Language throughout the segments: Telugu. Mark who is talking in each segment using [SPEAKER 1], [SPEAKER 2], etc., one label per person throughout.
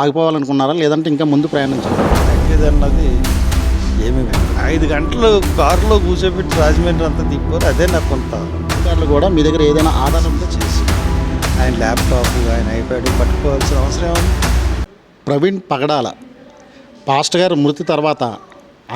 [SPEAKER 1] ఆగిపోవాలనుకున్నారా? లేదంటే ఇంకా ముందు ప్రయాణించాలి
[SPEAKER 2] ఏమి ఐదు గంటలు కారులో కూర్చోబెట్టి రాజమండ్రి అంతా తిప్పారు. అదే నాకు కొంత
[SPEAKER 1] అధికారులు కూడా మీ దగ్గర ఏదైనా ఆధారం ఉంటే
[SPEAKER 2] చేసి. ఆయన ల్యాప్టాప్ ఆయన ఐప్యాడ్ పట్టుకోవాల్సిన అవసరం ఏముంది?
[SPEAKER 1] ప్రవీణ్ పగడాల పాస్టర్ గారు మృతి తర్వాత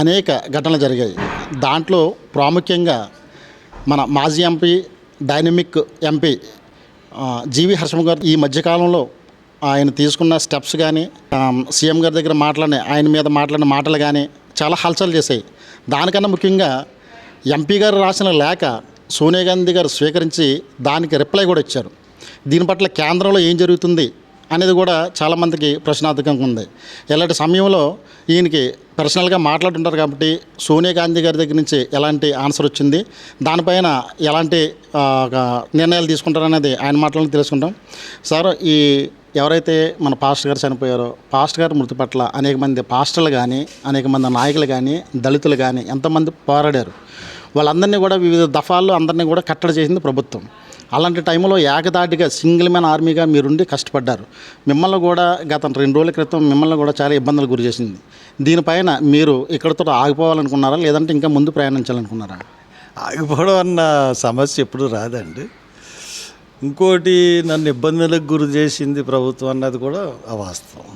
[SPEAKER 1] అనేక ఘటనలు జరిగాయి. దాంట్లో ప్రాముఖ్యంగా మన మాజీ ఎంపీ డైనమిక్ ఎంపీ జీవి హర్షం గారు ఈ మధ్యకాలంలో ఆయన తీసుకున్న స్టెప్స్ కానీ సీఎం గారి దగ్గర మాట్లాడిన ఆయన మీద మాట్లాడిన మాటలు కానీ చాలా హల్చల్ చేశాయి. దానికన్నా ముఖ్యంగా ఎంపీ గారు రాసిన లేఖ సోనియా గాంధీ గారు స్వీకరించి దానికి రిప్లై కూడా ఇచ్చారు. దీని పట్ల కేంద్రంలో ఏం జరుగుతుంది అనేది కూడా చాలామందికి ప్రశ్నార్థకంగా ఉంది. ఇలాంటి సమయంలో ఈయనకి పర్సనల్గా మాట్లాడుతుంటారు కాబట్టి సోనియా గాంధీ గారి దగ్గర నుంచి ఎలాంటి ఆన్సర్ వచ్చింది దానిపైన ఎలాంటి ఒక నిర్ణయాలు తీసుకుంటారనేది ఆయన మాటలను తెలుసుకుంటాం. సార్ ఈ ఎవరైతే మన పాస్టర్ గారు చనిపోయారో పాస్టర్ గారు మృతి పట్ల అనేక మంది పాస్టర్లు కానీ అనేక మంది నాయకులు కానీ దళితులు కానీ ఎంతమంది పోరాడారు. వాళ్ళందరినీ కూడా వివిధ దఫాల్లో అందరినీ కూడా కట్టడి చేసింది ప్రభుత్వం. అలాంటి టైంలో ఏకదాటిగా సింగిల్ మ్యాన్ ఆర్మీగా మీరుండి కష్టపడ్డారు. మిమ్మల్ని కూడా గత రెండు రోజుల క్రితం మిమ్మల్ని కూడా చాలా ఇబ్బందులు గురి చేసింది. దీనిపైన మీరు ఇక్కడతో ఆగిపోవాలనుకున్నారా? లేదంటే ఇంకా ముందు ప్రయాణించాలనుకున్నారా?
[SPEAKER 2] ఆగిపోవడం అన్న సమస్య ఎప్పుడు రాదండి. ఇంకోటి నన్ను ఇబ్బందులకు గురి చేసింది ప్రభుత్వం అన్నది కూడా అవాస్తవం.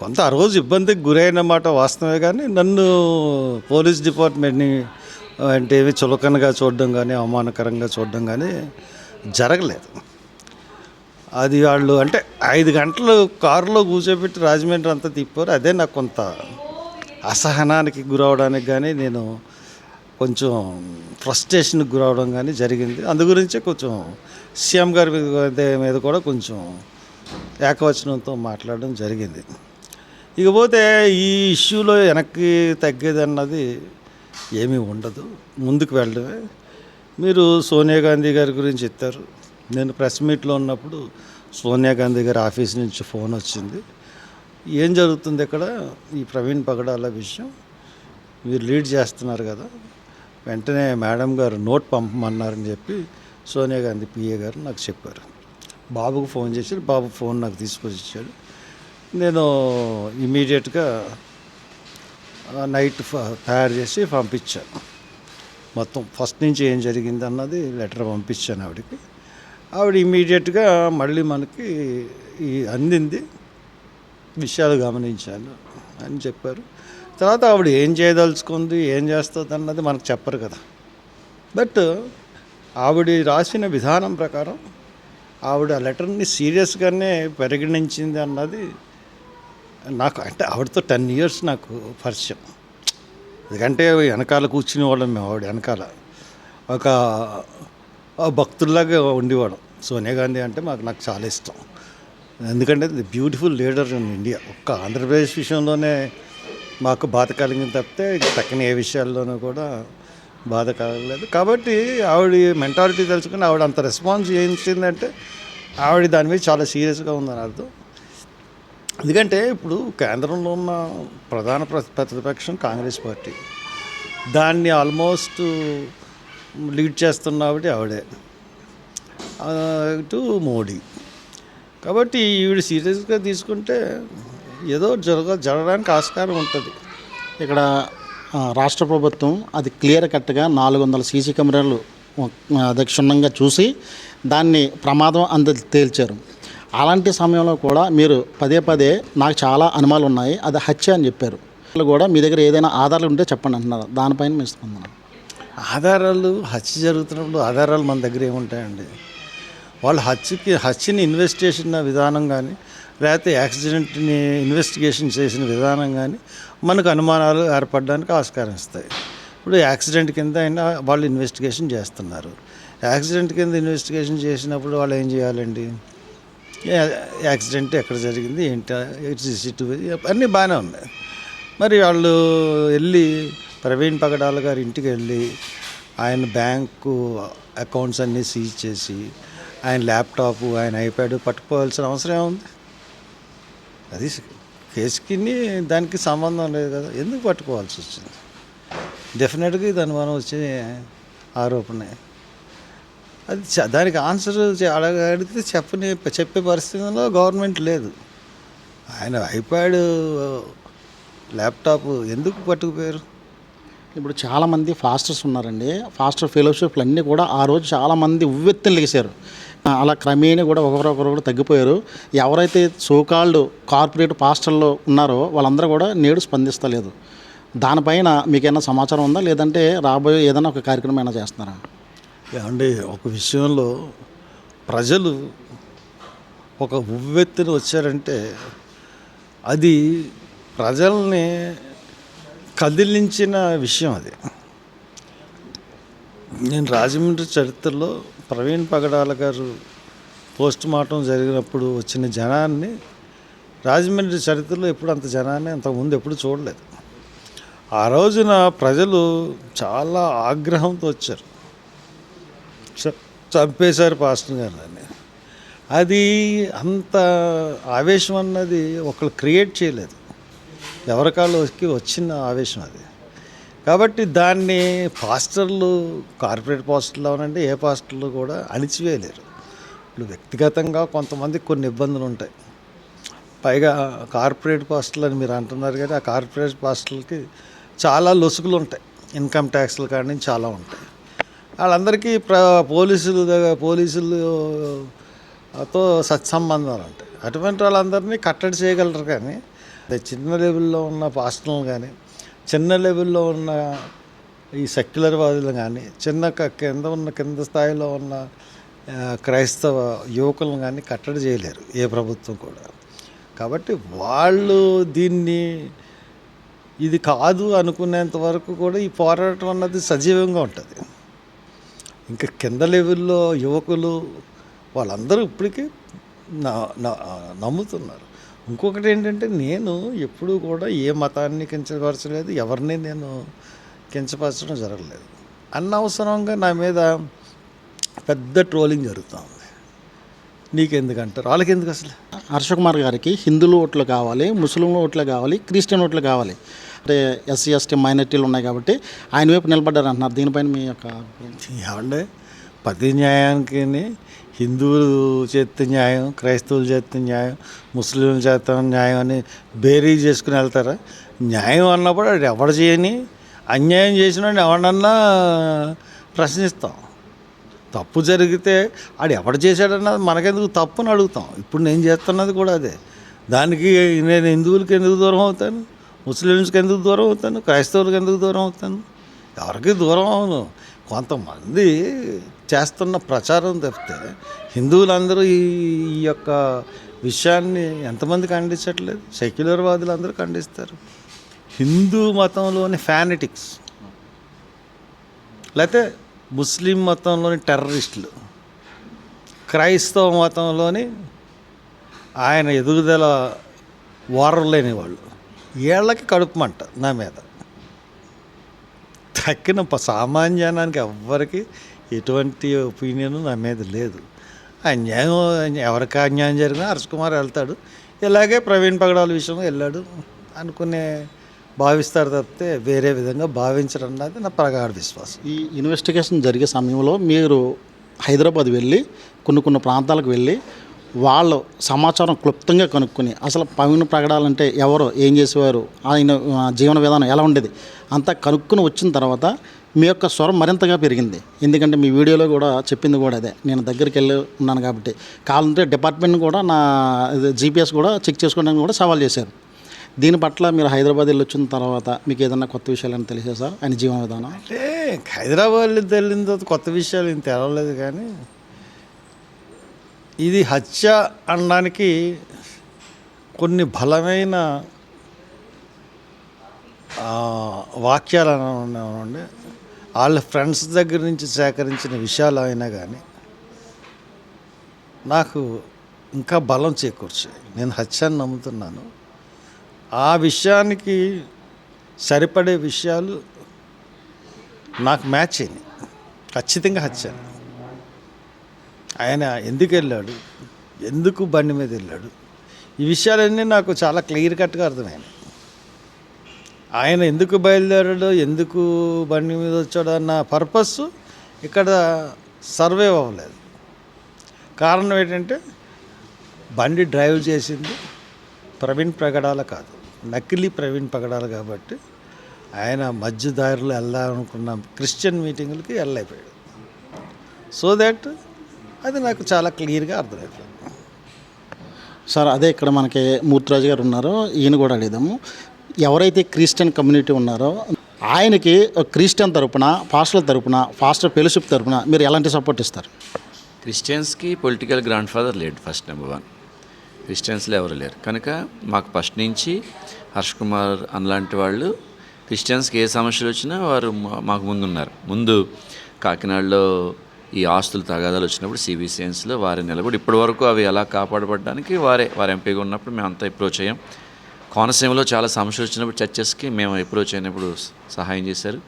[SPEAKER 2] కొంత ఆ రోజు ఇబ్బందికి గురైన మాట వాస్తవమే కానీ నన్ను పోలీస్ డిపార్ట్మెంట్ని అంటే ఏమి చులకనగా చూడడం కానీ అవమానకరంగా చూడడం కానీ జరగలేదు. అది వాళ్ళు అంటే ఐదు గంటలు కారులో కూర్చోబెట్టి రాజమండ్రి అంతా తిప్పారు. అదే నాకు కొంత అసహనానికి గురవడానికి కానీ నేను కొంచెం ఫ్రస్ట్రేషన్కి గురవడం కానీ జరిగింది. అందు గురించే కొంచెం సీఎం గారి మీద కూడా కొంచెం ఏకవచనంతో మాట్లాడడం జరిగింది. ఇకపోతే ఈ ఇష్యూలో వెనక్కి తగ్గేది అన్నది ఏమీ ఉండదు. ముందుకు వెళ్ళడమే. మీరు సోనియా గాంధీ గారి గురించి చెప్తారు నేను ప్రెస్ మీట్లో ఉన్నప్పుడు సోనియా గాంధీ గారి ఆఫీస్ నుంచి ఫోన్ వచ్చింది. ఏం జరుగుతుంది ఇక్కడ? ఈ ప్రవీణ్ పగడాల విషయం. మీరు లీడ్ చేస్తున్నారు కదా. వెంటనే మేడం గారు నోట్ పంపమన్నారని చెప్పి సోనియా గాంధీ పిఏ గారు నాకు చెప్పారు. బాబుకు ఫోన్ చేశారు. బాబు ఫోన్ నాకు తీసుకొచ్చి ఇచ్చాడు. నేను ఇమీడియట్గా నైట్ ఫ- తయారు చేసి పంపించాను. మొత్తం ఫస్ట్ నుంచి ఏం జరిగింది అన్నది లెటర్ పంపించాను ఆవిడకి. ఆవిడ ఇమీడియట్గా మళ్ళీ మనకి ఈ అందింది. విషయాలు గమనించాను అని చెప్పారు. తర్వాత ఆవిడ ఏం చేయదలుచుకుంది ఏం చేస్తుంది అన్నది మనకు చెప్పరు కదా. బట్ ఆవిడ రాసిన విధానం ప్రకారం ఆవిడ ఆ లెటర్ని సీరియస్గానే పరిగణించింది అన్నది నాకు అంటే ఆవిడతో టెన్ ఇయర్స్ నాకు పరిచయం. ఎందుకంటే వెనకాల కూర్చునే వాళ్ళం మేము ఆవిడ వెనకాల. ఒక భక్తుల్లాగా ఉండేవాడు సోనియా గాంధీ అంటే మాకు నాకు చాలా ఇష్టం. ఎందుకంటే the beautiful leader in India. ఒక్క ఆంధ్రప్రదేశ్ విషయంలోనే మాకు బాధ కలిగింది తప్పితే తక్కిన ఏ విషయాల్లోనూ కూడా బాధ కలగలేదు. కాబట్టి ఆవిడ మెంటాలిటీ తెలుసుకుని ఆవిడ అంత రెస్పాన్స్ చేయించిందంటే ఆవిడ దాని మీద చాలా సీరియస్గా ఉందని అర్థం. ఎందుకంటే ఇప్పుడు కేంద్రంలో ఉన్న ప్రధాన ప్రతిపక్షం కాంగ్రెస్ పార్టీ. దాన్ని ఆల్మోస్ట్ లీడ్ చేస్తున్న ఆవిడే టు ఇటు మోడీ. కాబట్టి ఈవిడ సీరియస్గా తీసుకుంటే ఏదో జరగ జరగడానికి ఆస్కారం ఉంటుంది.
[SPEAKER 1] ఇక్కడ రాష్ట్ర ప్రభుత్వం అది క్లియర్ కట్గా నాలుగు వందల సీసీ కెమెరాలు అది క్షుణ్ణంగా చూసి దాన్ని ప్రమాదం అంద తేల్చారు. అలాంటి సమయంలో కూడా మీరు పదే పదే నాకు చాలా అనుమానాలు ఉన్నాయి అది హత్య అని చెప్పారు. కూడా మీ దగ్గర ఏదైనా ఆధారాలు ఉంటే చెప్పండి అంటున్నారు. దానిపైన మీ స్పందన?
[SPEAKER 2] ఆధారాలు హత్య జరుగుతున్నప్పుడు ఆధారాలు మన దగ్గర ఏముంటాయండి? వాళ్ళు హత్యకి హత్యని ఇన్వెస్టిగేషన్ విధానం కానీ లేకపోతే యాక్సిడెంట్ని ఇన్వెస్టిగేషన్ చేసిన విధానం కానీ మనకు అనుమానాలు ఏర్పడడానికి ఆస్కారం ఇస్తాయి. ఇప్పుడు యాక్సిడెంట్ కింద అయినా వాళ్ళు ఇన్వెస్టిగేషన్ చేస్తున్నారు. యాక్సిడెంట్ కింద ఇన్వెస్టిగేషన్ చేసినప్పుడు వాళ్ళు ఏం చేయాలండి? యాక్సిడెంట్ ఎక్కడ జరిగింది? ఏంటి? సీసీటీవీ? అన్నీ బాగానే ఉన్నాయి. మరి వాళ్ళు వెళ్ళి ప్రవీణ్ పగడాల గారి ఇంటికి వెళ్ళి ఆయన బ్యాంకు అకౌంట్స్ అన్నీ సీజ్ చేసి ఆయన ల్యాప్టాప్ ఆయన ఐప్యాడ్ పట్టుకోవాల్సిన అవసరం ఏముంది? అది కేసుకి దానికి సంబంధం లేదు కదా. ఎందుకు పట్టుకోవాల్సి వచ్చింది? డెఫినెట్గా ఇది అనుమానం వచ్చే ఆరోపణే. అది చ- దానికి ఆన్సర్ చే- అడిగితే చెప్పని చెప్పే పరిస్థితిలో గవర్నమెంట్ లేదు. ఆయన ఐప్యాడ్ ల్యాప్టాప్ ఎందుకు పట్టుకుపోయారు?
[SPEAKER 1] ఇప్పుడు చాలామంది ఫాస్టర్స్ ఉన్నారండి. ఫాస్టర్ ఫెలోషిప్లు అన్నీ కూడా ఆ రోజు చాలామంది ఉవ్వెత్తులు లేచారు అలా క్రమేణా కూడా ఒకరొకరు కూడా తగ్గిపోయారు. ఎవరైతే సోకాళ్ళు కార్పొరేట్ పాస్టర్లు ఉన్నారో వాళ్ళందరూ కూడా నేడు స్పందిస్తలేదు. దానిపైన మీకేమైనా సమాచారం ఉందా? లేదంటే రాబోయే ఏదైనా ఒక కార్యక్రమం ఏమైనా చేస్తున్నారా?
[SPEAKER 2] ఏమండి ఒక విషయంలో ప్రజలు ఒక ఉవ్వెత్తున వచ్చారంటే అది ప్రజల్ని కదిలించిన విషయం అది. నేను రాజమండ్రి చరిత్రలో ప్రవీణ్ పగడాల గారు పోస్ట్ మార్టం జరిగినప్పుడు వచ్చిన జనాన్ని రాజమండ్రి చరిత్రలో ఎప్పుడు అంత జనాన్ని అంతకుముందు ఎప్పుడు చూడలేదు. ఆ రోజున ప్రజలు చాలా ఆగ్రహంతో వచ్చారు. చ- చంపేశారు పాస్టర్ గారు అని అది అంత ఆవేశం అన్నది ఒకళ్ళు క్రియేట్ చేయలేదు. ఎవరికాళ్ళకి వచ్చిన ఆవేశం అది. కాబట్టి దాన్ని పాస్టర్లు కార్పొరేట్ పాస్టర్లు అవునండి ఏ పాస్టర్లు కూడా అణిచివేయలేరు. ఇప్పుడు వ్యక్తిగతంగా కొంతమంది కొన్ని ఇబ్బందులు ఉంటాయి. పైగా కార్పొరేట్ పాస్టర్లు అని మీరు అంటున్నారు కానీ ఆ కార్పొరేట్ పాస్టర్లకి చాలా లొసుగులు ఉంటాయి. ఇన్కమ్ ట్యాక్స్లు కానీ చాలా ఉంటాయి. వాళ్ళందరికీ ప్ర పోలీసులు దగ్గర పోలీసులతో సత్సంబంధాలు ఉంటాయి. అటువంటి వాళ్ళందరినీ కట్టడి చేయగలరు కానీ చిన్న లెవెల్లో ఉన్న పాస్టర్లు కానీ చిన్న లెవెల్లో ఉన్న ఈ సెక్యులర్ వాదులు కానీ చిన్న కింద ఉన్న కింద స్థాయిలో ఉన్న క్రైస్తవ యువకులను కానీ కట్టడి చేయలేరు ఏ ప్రభుత్వం కూడా. కాబట్టి వాళ్ళు దీన్ని ఇది కాదు అనుకునేంత వరకు కూడా ఈ పోరాటం అన్నది సజీవంగా ఉంటుంది. ఇంకా కింద లెవెల్లో యువకులు వాళ్ళందరూ ఇప్పటికీ నమ్ముతున్నారు. ఇంకొకటి ఏంటంటే నేను ఎప్పుడూ కూడా ఏ మతాన్ని కించపరచలేదు ఎవరిని నేను కించపరచడం జరగలేదు. అనవసరంగా నా మీద పెద్ద ట్రోలింగ్ జరుగుతూ ఉంది. నీకెందుకంటారు? వాళ్ళకి ఎందుకు అసలు?
[SPEAKER 1] హర్ష కుమార్ గారికి హిందువుల ఓట్లు కావాలి ముస్లింల ఓట్లు కావాలి క్రిస్టియన్ ఓట్లు కావాలి. అంటే ఎస్సీ ఎస్టీ మైనార్టీలు ఉన్నాయి కాబట్టి ఆయన వైపు నిలబడ్డారు అంటున్నారు దీనిపైన మీ యొక్క
[SPEAKER 2] ఏమంటే పతి న్యాయానికి హిందువులు చేస్తే న్యాయం క్రైస్తవులు చేస్తే న్యాయం ముస్లింల చేత న్యాయం అని బేరీ చేసుకుని వెళ్తారా? న్యాయం అన్నప్పుడు అది ఎవడు చేయని అన్యాయం చేసిన ఎవడన్నా ప్రశ్నిస్తాం. తప్పు జరిగితే ఆడు ఎవడు చేశాడన్నది మనకెందుకు తప్పుని అడుగుతాం. ఇప్పుడు నేను చేస్తున్నది కూడా అదే. దానికి నేను హిందువులకి ఎందుకు దూరం అవుతాను? ముస్లిమ్స్కి ఎందుకు దూరం అవుతాను? క్రైస్తవులకు ఎందుకు దూరం అవుతాను? ఎవరికి దూరం అవును? కొంతమంది చేస్తున్న ప్రచారం తప్పితే హిందువులందరూ ఈ ఈ యొక్క విషయాన్ని ఎంతమంది ఖండించట్లేదు? సెక్యులర్ వాదులు అందరూ ఖండిస్తారు. హిందూ మతంలోని ఫ్యానటిక్స్ లేకపోతే ముస్లిం మతంలోని టెర్రరిస్టులు క్రైస్తవ మతంలోని ఆయన ఎదుగుదల వారలేని వాళ్ళు వీళ్ళకి కడుపుమంట నా మీద. తక్కిన సామాన్యానికి ఎవ్వరికి ఎటువంటి ఒపీనియన్ నా మీద లేదు. అన్యాయం ఎవరికి అన్యాయం జరిగినా హర్ష్ కుమార్ వెళ్తాడు. ఇలాగే ప్రవీణ్ పగడాల విషయంలో వెళ్ళాడు అనుకునే భావిస్తారు తప్పితే వేరే విధంగా భావించడం అన్నది నా ప్రగాఢ విశ్వాసం.
[SPEAKER 1] ఈ ఇన్వెస్టిగేషన్ జరిగే సమయంలో మీరు హైదరాబాద్ వెళ్ళి కొన్ని కొన్ని ప్రాంతాలకు వెళ్ళి వాళ్ళు సమాచారం క్లుప్తంగా కనుక్కొని అసలు పవిన ప్రగడాలంటే ఎవరు ఏం చేసేవారు ఆయన జీవన విధానం ఎలా ఉండేది అంతా కనుక్కొని వచ్చిన తర్వాత మీ యొక్క స్వరం మరింతగా పెరిగింది. ఎందుకంటే మీ వీడియోలో కూడా చెప్పింది కూడా అదే. నేను దగ్గరికి వెళ్ళి ఉన్నాను కాబట్టి. కావాలంటే డిపార్ట్మెంట్ కూడా నా జీపీఎస్ కూడా చెక్ చేసుకోవడానికి కూడా సవాల్ చేశారు. దీని పట్ల మీరు హైదరాబాద్ వెళ్ళి వచ్చిన తర్వాత మీకు ఏదైనా కొత్త విషయాలు తెలిసే సార్ ఆయన జీవన విధానం?
[SPEAKER 2] అంటే హైదరాబాద్ వెళ్ళిన తర్వాత కొత్త విషయాలు ఏం తెలవలేదు కానీ ఇది హత్య అనడానికి కొన్ని బలమైన వాక్యాలు అనండి వాళ్ళ ఫ్రెండ్స్ దగ్గర నుంచి సేకరించిన విషయాలు అయినా కానీ నాకు ఇంకా బలం చేకూర్చాయి. నేను హత్యాన్ని నమ్ముతున్నాను. ఆ విషయానికి సరిపడే విషయాలు నాకు మ్యాచ్ అయినాయి. ఖచ్చితంగా హత్య. ఆయన ఎందుకు వెళ్ళాడు? ఎందుకు బండి మీద వెళ్ళాడు? ఈ విషయాలన్నీ నాకు చాలా క్లియర్ కట్గా అర్థమైనాయి. ఆయన ఎందుకు బయలుదేరాడు ఎందుకు బండి మీద వచ్చాడు అన్న పర్పస్ ఇక్కడ సర్వే అవ్వలేదు. కారణం ఏంటంటే బండి డ్రైవ్ చేసింది ప్రవీణ్ ప్రగడాల కాదు. నకిలీ ప్రవీణ్ ప్రగడాలు కాబట్టి ఆయన మధ్యదారిలో వెళ్ళాలనుకున్న క్రిస్టియన్ మీటింగులకి వెళ్ళైపోయాడు సో దట్ అది నాకు చాలా క్లియర్గా అర్థమైపోయింది.
[SPEAKER 1] సార్ అదే ఇక్కడ మనకి మూర్తిరాజు గారు ఉన్నారు. ఈయన కూడా అడిగాము. ఎవరైతే క్రిస్టియన్ కమ్యూనిటీ ఉన్నారో ఆయనకి క్రిస్టియన్ తరపున ఫాస్టర్ తరపున పాస్టర్ ఫెలోషిప్ తరపున మీరు ఎలాంటి సపోర్ట్ ఇస్తారు?
[SPEAKER 3] క్రిస్టియన్స్కి పొలిటికల్ గ్రాండ్ ఫాదర్ లేడు ఫస్ట్ నెంబర్ వన్. క్రిస్టియన్స్లో ఎవరు లేరు. కనుక మాకు ఫస్ట్ నుంచి హర్ష్ కుమార్ అలాంటి వాళ్ళు క్రిస్టియన్స్కి ఏ సమస్యలు వచ్చినా వారు మాకు ముందున్నారు. ముందు కాకినాడలో ఈ ఆస్తులు తగాదాలు వచ్చినప్పుడు సిబిసిఎన్స్లో వారి నిలబడి ఇప్పటి వరకు అవి ఎలా కాపాడబడడానికి వారే వారు ఎంపీగా ఉన్నప్పుడు మేము అంతా అప్రోచ్ అయ్యాం. కోనసీమలో చాలా సమస్యలు వచ్చినప్పుడు చర్చెస్కి మేము అప్రోచ్ అయినప్పుడు సహాయం చేశారు.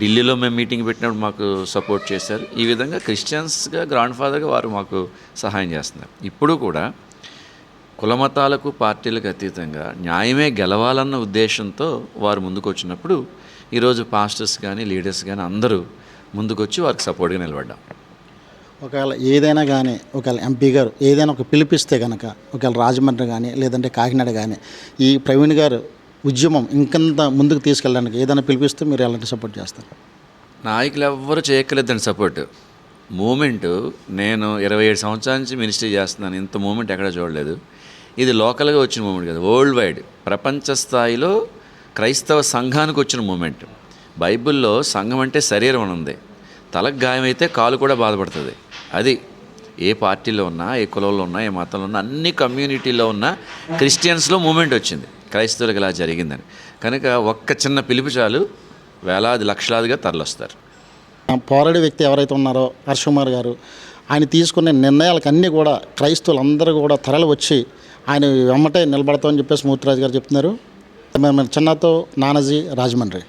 [SPEAKER 3] ఢిల్లీలో మేము మీటింగ్ పెట్టినప్పుడు మాకు సపోర్ట్ చేశారు. ఈ విధంగా క్రిస్టియన్స్గా గ్రాండ్ ఫాదర్గా వారు మాకు సహాయం చేస్తున్నారు. ఇప్పుడు కూడా కులమతాలకు పార్టీలకు అతీతంగా న్యాయమే గెలవాలన్న ఉద్దేశంతో వారు ముందుకు వచ్చినప్పుడు ఈరోజు పాస్టర్స్ కానీ లీడర్స్ కానీ అందరూ ముందుకొచ్చి వారికి సపోర్ట్గా నిలబడ్డాం.
[SPEAKER 1] ఒకవేళ ఏదైనా కానీ ఒకవేళ ఎంపీ గారు ఏదైనా ఒక పిలిపిస్తే కనుక ఒకవేళ రాజమండ్రి కానీ లేదంటే కాకినాడ కానీ ఈ ప్రవీణ్ గారు ఉద్యమం ఇంకంత ముందుకు తీసుకెళ్ళడానికి ఏదైనా పిలిపిస్తే మీరు ఎలాంటి సపోర్ట్ చేస్తారు?
[SPEAKER 3] నాయకులు ఎవ్వరూ చేయక్కలేదండి సపోర్ట్ మూమెంట్ నేను ఇరవై ఏడు సంవత్సరాల నుంచి మినిస్ట్రీ చేస్తున్నాను. ఇంత మూమెంట్ ఎక్కడ చూడలేదు. ఇది లోకల్గా వచ్చిన మూమెంట్ కదా. వరల్డ్ వైడ్ ప్రపంచ స్థాయిలో క్రైస్తవ సంఘానికి వచ్చిన మూమెంట్ బైబిల్లో సంఘం అంటే శరీరం అని ఉంది. తలకు గాయమైతే కాలు కూడా బాధపడుతుంది. అది ఏ పార్టీలో ఉన్నా ఏ కులంలో ఉన్నా ఏ మతంలో ఉన్నా అన్ని కమ్యూనిటీలో ఉన్న క్రిస్టియన్స్లో మూమెంట్ వచ్చింది. క్రైస్తవులకు ఇలా జరిగిందని. కనుక ఒక్క చిన్న పిలుపు చాలు వేలాది లక్షలాదిగా తరలిస్తారు.
[SPEAKER 1] పోరాడే వ్యక్తి ఎవరైతే ఉన్నారో హర్షకుమార్ గారు ఆయన తీసుకునే నిర్ణయాలకు అన్నీ కూడా క్రైస్తవులందరూ కూడా తరలి వచ్చి ఆయన వెమ్మటే నిలబడతామని చెప్పేసి మూర్తిరాజు గారు చెప్తున్నారు. మేము చిన్నతో నానాజీ రాజమండ్రి.